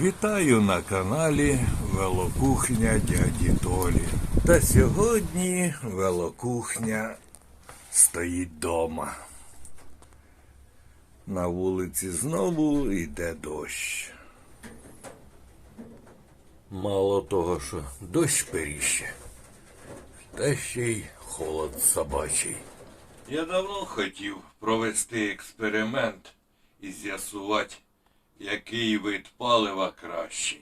Вітаю на каналі Велокухня дяді Толі. Та сьогодні велокухня стоїть дома. На вулиці знову йде дощ. Мало того, що дощ періще, та ще й холод собачий. Я давно хотів провести експеримент і з'ясувати, який вид палива кращий.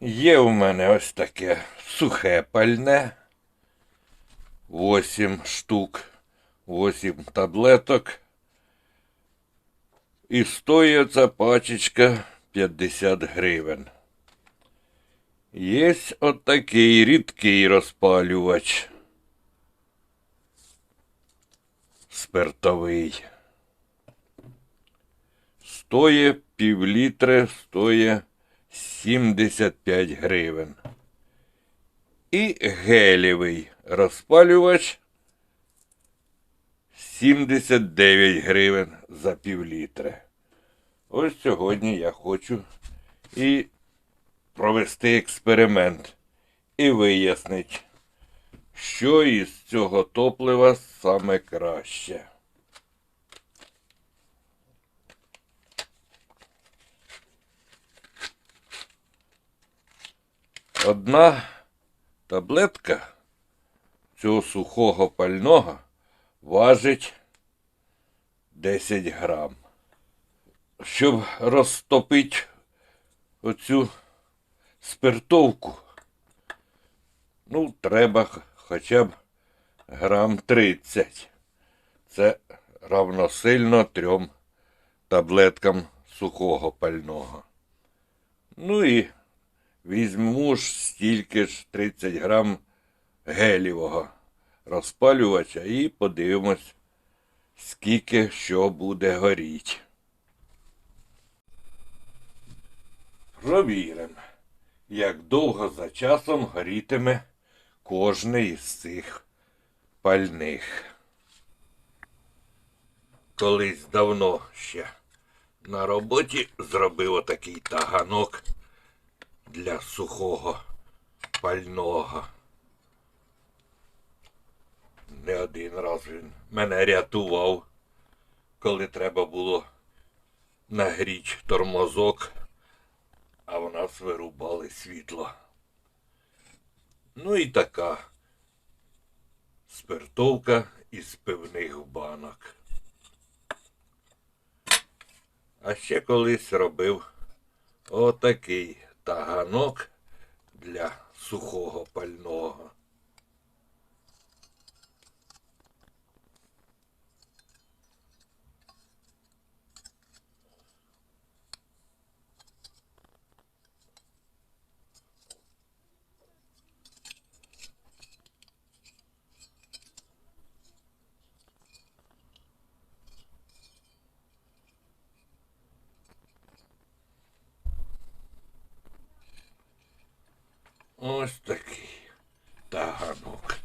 Є у мене ось таке сухе пальне. 8 штук, 8 таблеток. І стоїть ця пачечка 50 гривень. Є отакий рідкий розпалювач. Спиртовий. Стоїть півлітри, стоїть 75 гривень. І гелєвий розпалювач 79 гривень за півлітри. Ось сьогодні я хочу і провести експеримент і вияснити, що із цього топлива саме краще. Одна таблетка цього сухого пального важить 10 грам. Щоб розтопити оцю спиртовку, ну, треба хоча б грам 30. Це равносильно трьом таблеткам сухого пального. Ну і візьму ж стільки ж 30 грам гелівого розпалювача і подивимось, скільки що буде горіть. Провіримо, як довго за часом горітиме кожний із цих пальних. Колись давно ще на роботі зробив отакий таганок для сухого пального. Не один раз він мене рятував, коли треба було нагріч тормозок, а в нас вирубали світло. Ну і така спиртовка із пивних банок. А ще колись робив отакий таганок для сухого пального. Ось такий таганок.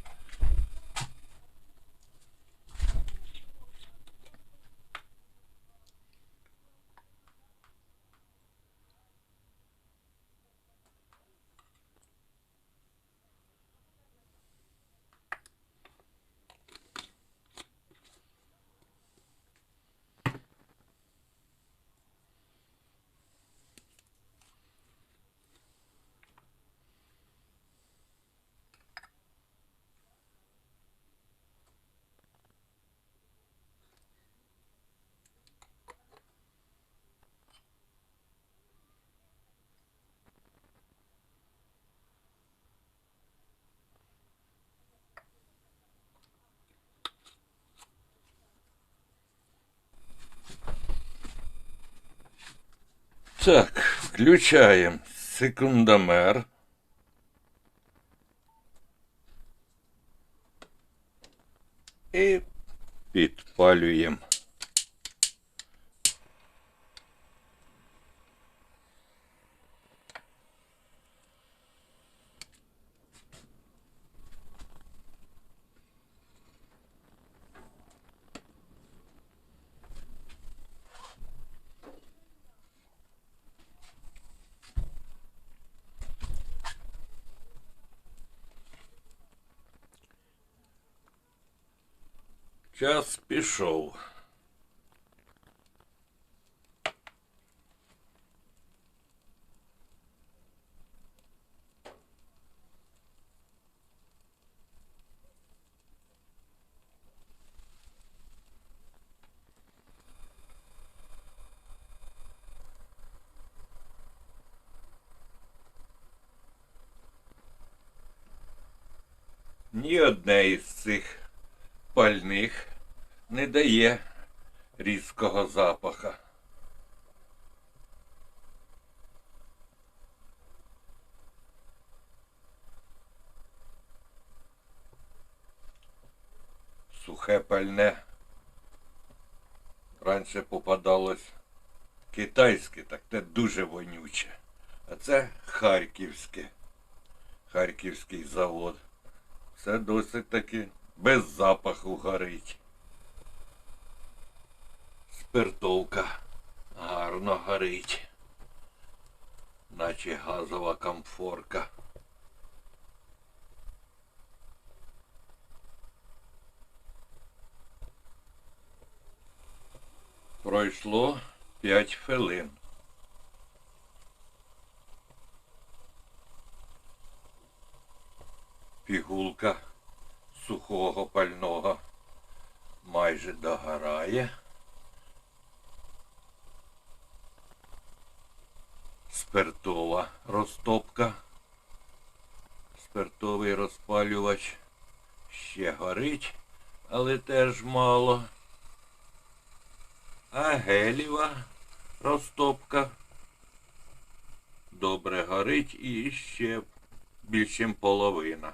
Так, включаємо секундомер. І підпалюємо. Час пішов. Ні одне із цих пальних не дає різкого запаха. Сухе пальне. Раніше попадалось китайське, так те дуже вонюче. А це харківське. Харківський завод. Все досить таки без запаху горить. Спиртовка гарно горить. Наче газова комфорка. Пройшло п'ять хвилин. Пігулка сухого пального майже догорає. Спиртова розтопка. Спиртовий розпалювач ще горить, але теж мало. А гелєва розтопка добре горить і ще більше ніж половина.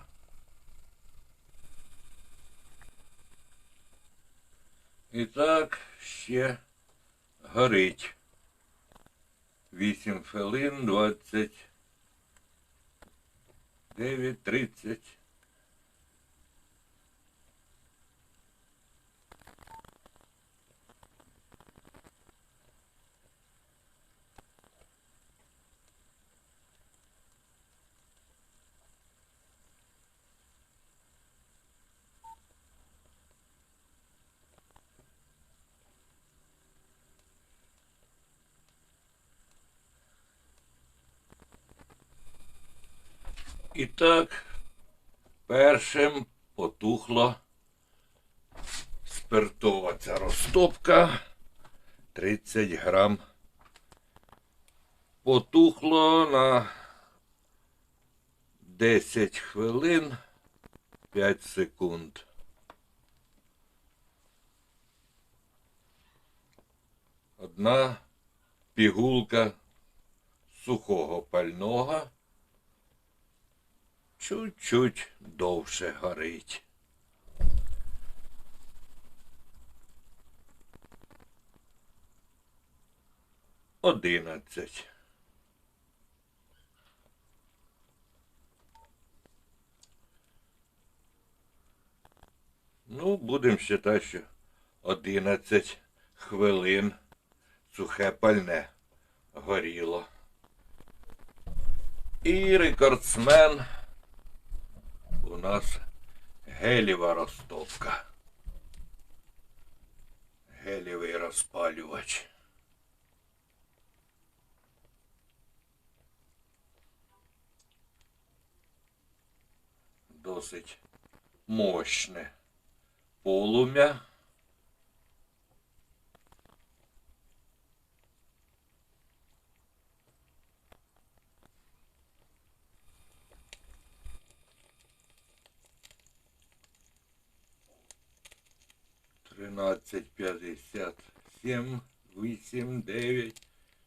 І так ще горить. 8 хвилин 29, 30. І так, першим потухла спиртова ця розтопка. 30 грам. Потухло на 10 хвилин 5 секунд. Одна пігулка сухого пального чуть-чуть довше горить. Одинадцять. Ну, будемо вважати, що одинадцять хвилин сухе пальне горіло. І рекордсмен нас гелєва розтопка. Гелєвий розпалювач. Досить мощне полум'я. Тринадцять п'ятдесят сім, вісім, дев'ять,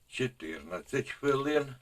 чотирнадцять хвилин.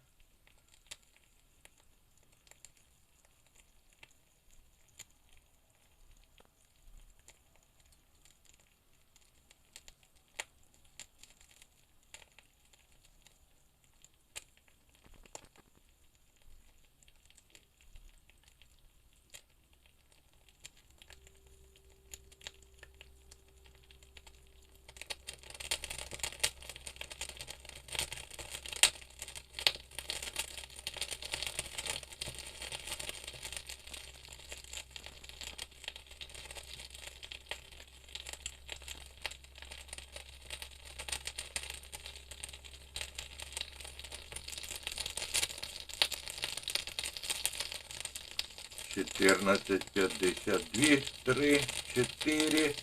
14, 52, 3, 4,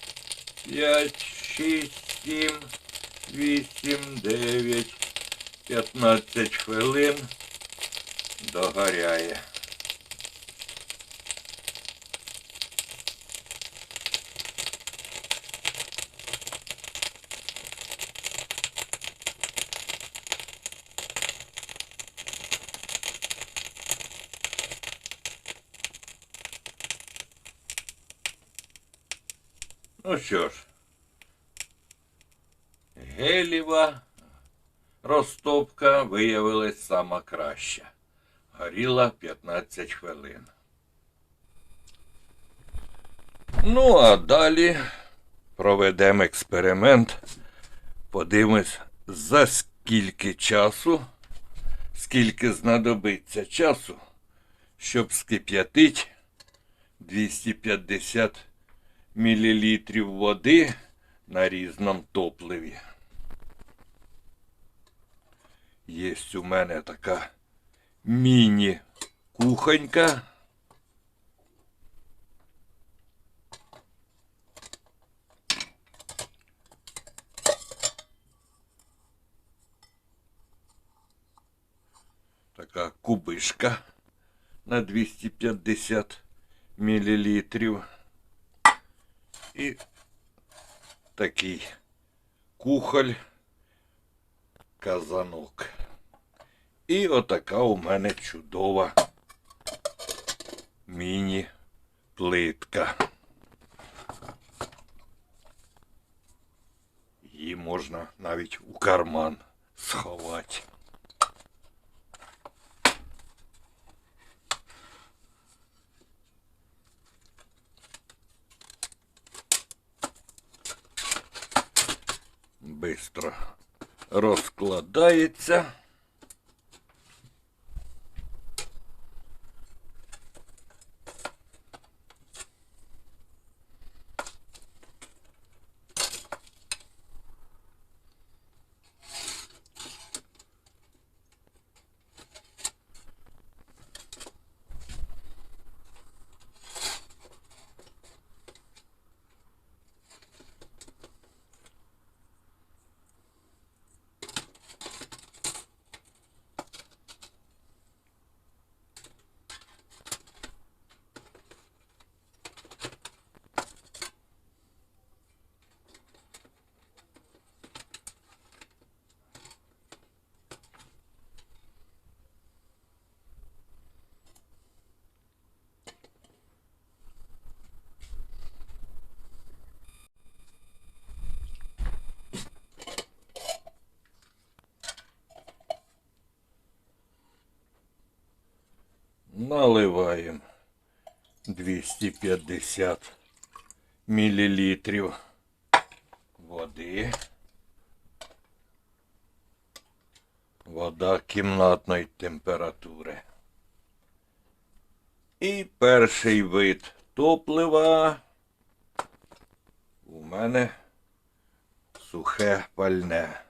5, 6, 7, 8, 9, 15 хвилин догоряє. Ну що ж, гелєва розтопка виявилась сама краща. Горіла 15 хвилин. Ну, а далі проведемо експеримент. Подивимось, за скільки часу, скільки знадобиться часу, щоб скип'ятити 250 мл води на різному топливі. Є у мене така міні-кухонька. Така кубишка на 250 мл. І такий кухоль, казанок. І отака у мене чудова міні-плитка. Її можна навіть у карман сховати. Бистро розкладається. Наливаємо 250 миллилитрів води. Вода кімнатної температури. І перший вид топлива у мене сухе пальне.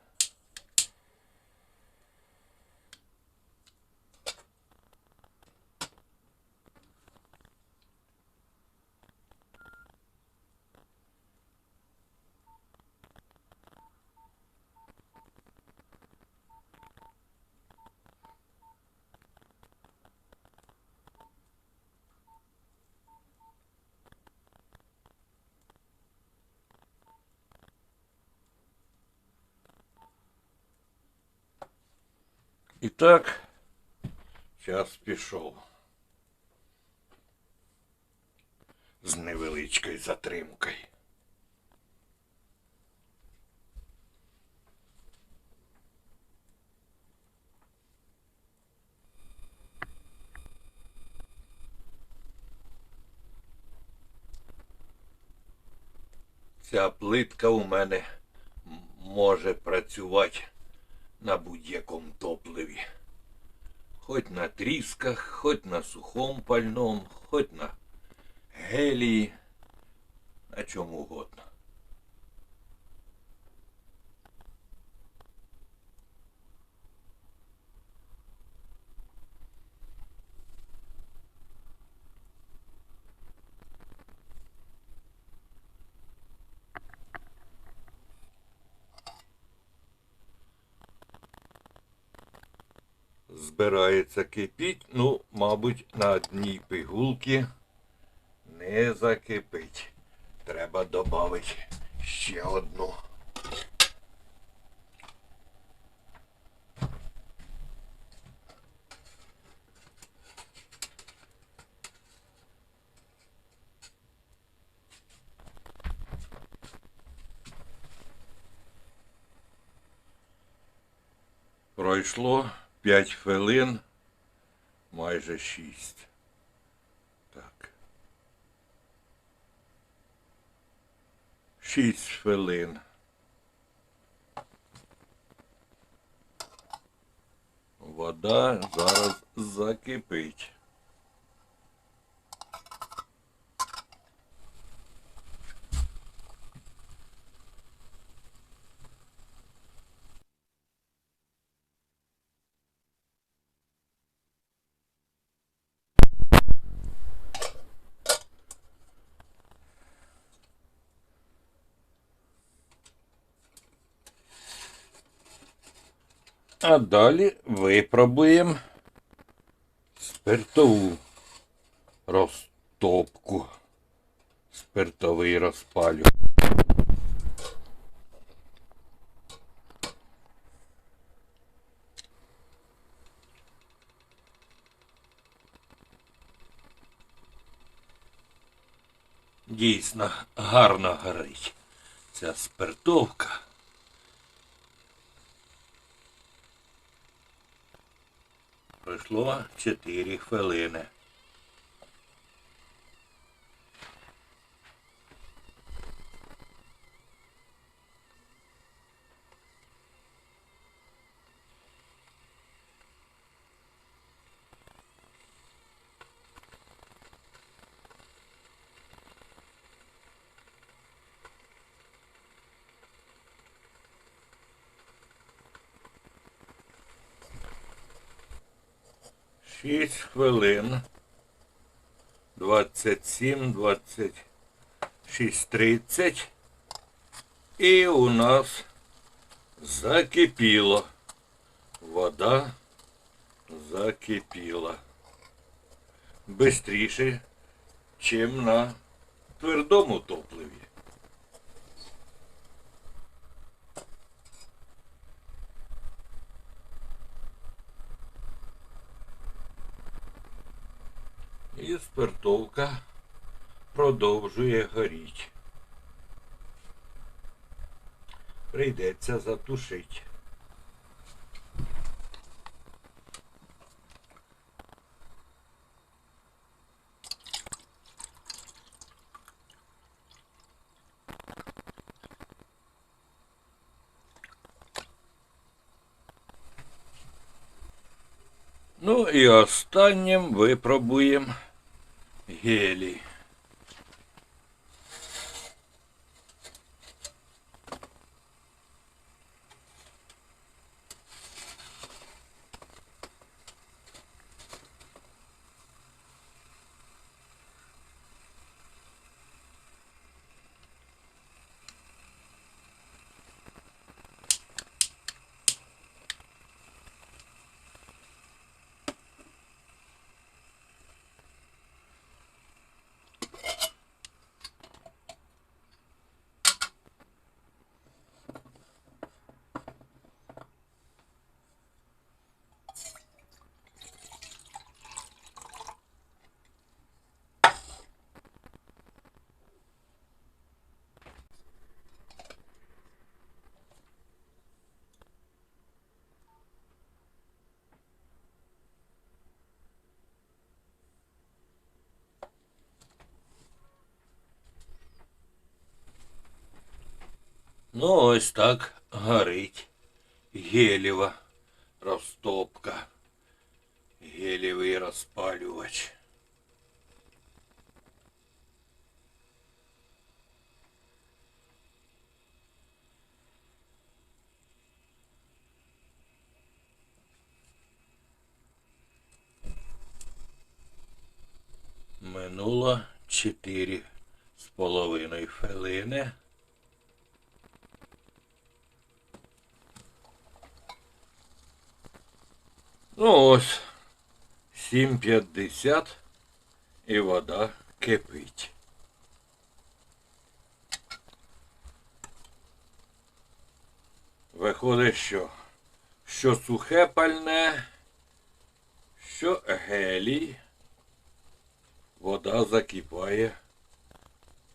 І так, час пішов. З невеличкою затримкою. Ця плитка у мене може працювати на будь-яком топливі. Хоть на трісках, хоть на сухом пальном, хоть на гелії, на чому угодно. Збирається кипіть, ну, мабуть, на одній пигулці не закипить. Треба додати ще одну. Пройшло 5 хвилин, майже 6. Так. 6 хвилин. Вода зараз закипить. А далі випробуємо спиртову розтопку. Спиртовий розпалю. Дійсно гарно горить ця спиртовка. Пройшло 4 хвилини. Шість хвилин. Двадцять сім, двадцять шість тридцять. І у нас закипіло. Вода закипіла. Бистріше, чим на твердому топливі. І спиртовка продовжує горіть. Прийдеться затушити. Ну і останнім випробуємо гелій. Ну, ось так горить гелєва розтопка. Гелєвий розпалювач. Минуло чотири з половиною хвилини. Ну ось 7,50 і вода кипить. Виходить, що, що сухе пальне, що гелій, вода закипає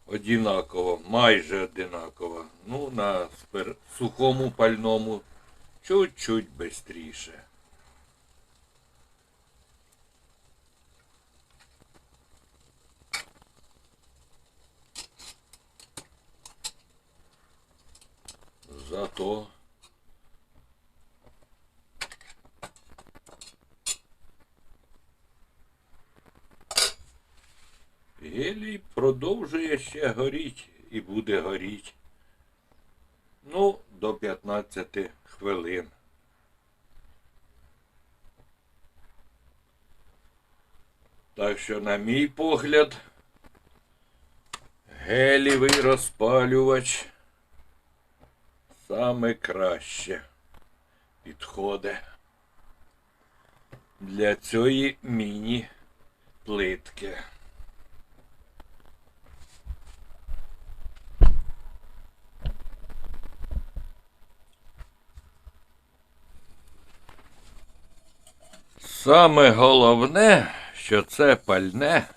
одинаково, майже одинаково. Ну, на сухому пальному чуть-чуть швидше. Зато гелій продовжує ще горіть і буде горіть. Ну, до 15 хвилин. Так що, на мій погляд, гелівий розпалювач саме краще підходить для цієї міні-плитки. Саме головне, що це пальне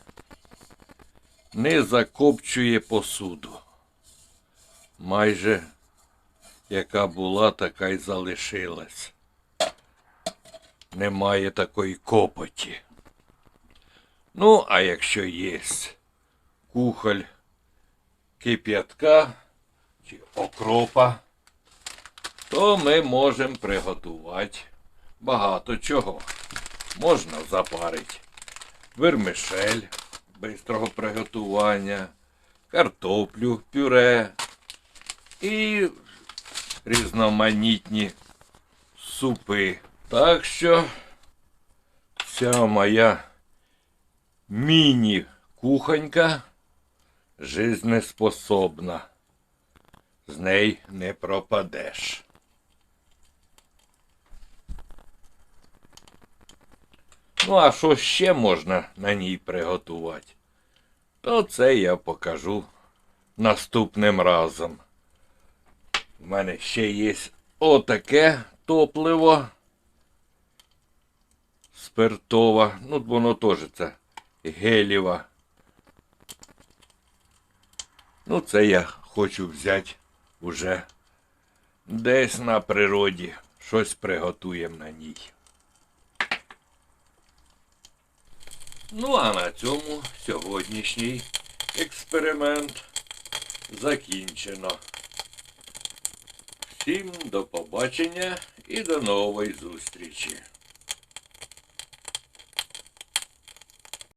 не закопчує посуду. Майже яка була, така й залишилась. Немає такої копоті. Ну, а якщо є кухоль кип'ятка чи окропа, то ми можемо приготувати багато чого. Можна запарити вермишель бистрого приготування, картоплю, пюре і різноманітні супи. Так що ця моя міні-кухонька жизнеспособна. З неї не пропадеш. Ну, а що ще можна на ній приготувати? То це я покажу наступним разом. У мене ще є отаке топливо спиртове. Ну, воно теж це гелєва. Ну, це я хочу взяти уже десь на природі. Щось приготуємо на ній. Ну, а на цьому сьогоднішній експеримент закінчено. Всім до побачення і до нової зустрічі.